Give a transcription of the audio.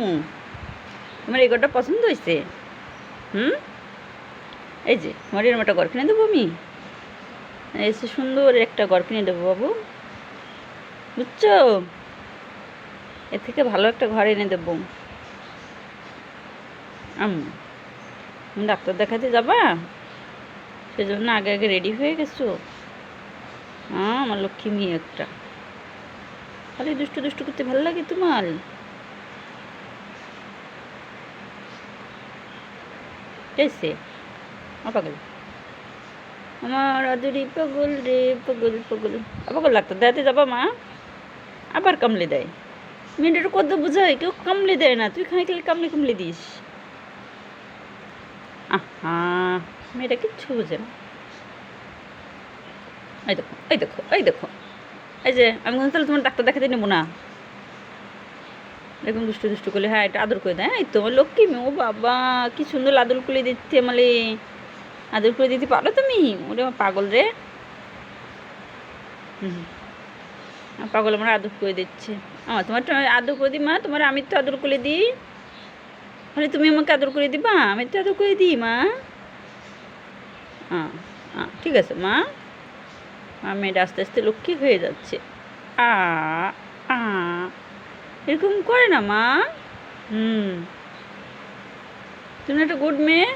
আম্মু তোমার এই ঘরটা পছন্দ হয়েছে? হুম? এই যে তোমার এরকম একটা ঘর কিনে দেবো আমি। এসে সুন্দর একটা ঘর কিনে দেবো বাবু। বুঝছ? এর থেকে ভালো একটা ঘর এনে দেবো। আম্মু ডাক্তার দেখাতে যাবা? সেজন্য আগে আগে রেডি হয়ে গেছো। হ্যাঁ আমার লক্ষ্মী মেয়ে একটা। খালি দুষ্টু দুষ্টু করতে ভালো লাগে তোমার? এসে পাগল। আমার আদুরি পাগল রে, পাগল পাগল। পাগল লাগতো? দেখাতে যাবা মা। আবার কামলে দেয়। মেয়েটা কত বোঝায়? কেউ কামলে দেয় না। তুই খাই খেলে কামলে কামলে দিস। আহা, মেয়েটা কিচ্ছু বোঝে না। এই দেখো এই দেখো এই দেখো। এই যে, আমি তাহলে তোমার ডাক্তার দেখাতে নেব না। এরকম দুষ্টু দুষ্টু করলে হ্যাঁ এটা আদর করে দেয় এই তোমার লক্ষ্মী মেয়ে, ও বাবা, কি সুন্দর আদর করে দিচ্ছে মানে আদর করে দিতে পারো তুমি? ওরে পাগল রে। পাগল আমার আদর করে দিচ্ছে। আমার তোমার আদর করে দিই মা, তোমার আমি তো আদর করে দিই। তাহলে তুমি আমাকে আদর করে দিবা? আমি তো আদর করে দিই মা। হ্যাঁ হ্যাঁ ঠিক আছে মা মেয়েটা আস্তে আস্তে লক্ষ্মী হয়ে যাচ্ছে। আ আ। এরকম করে না মা। হুম। তুমি একটা গুড মেয়ে?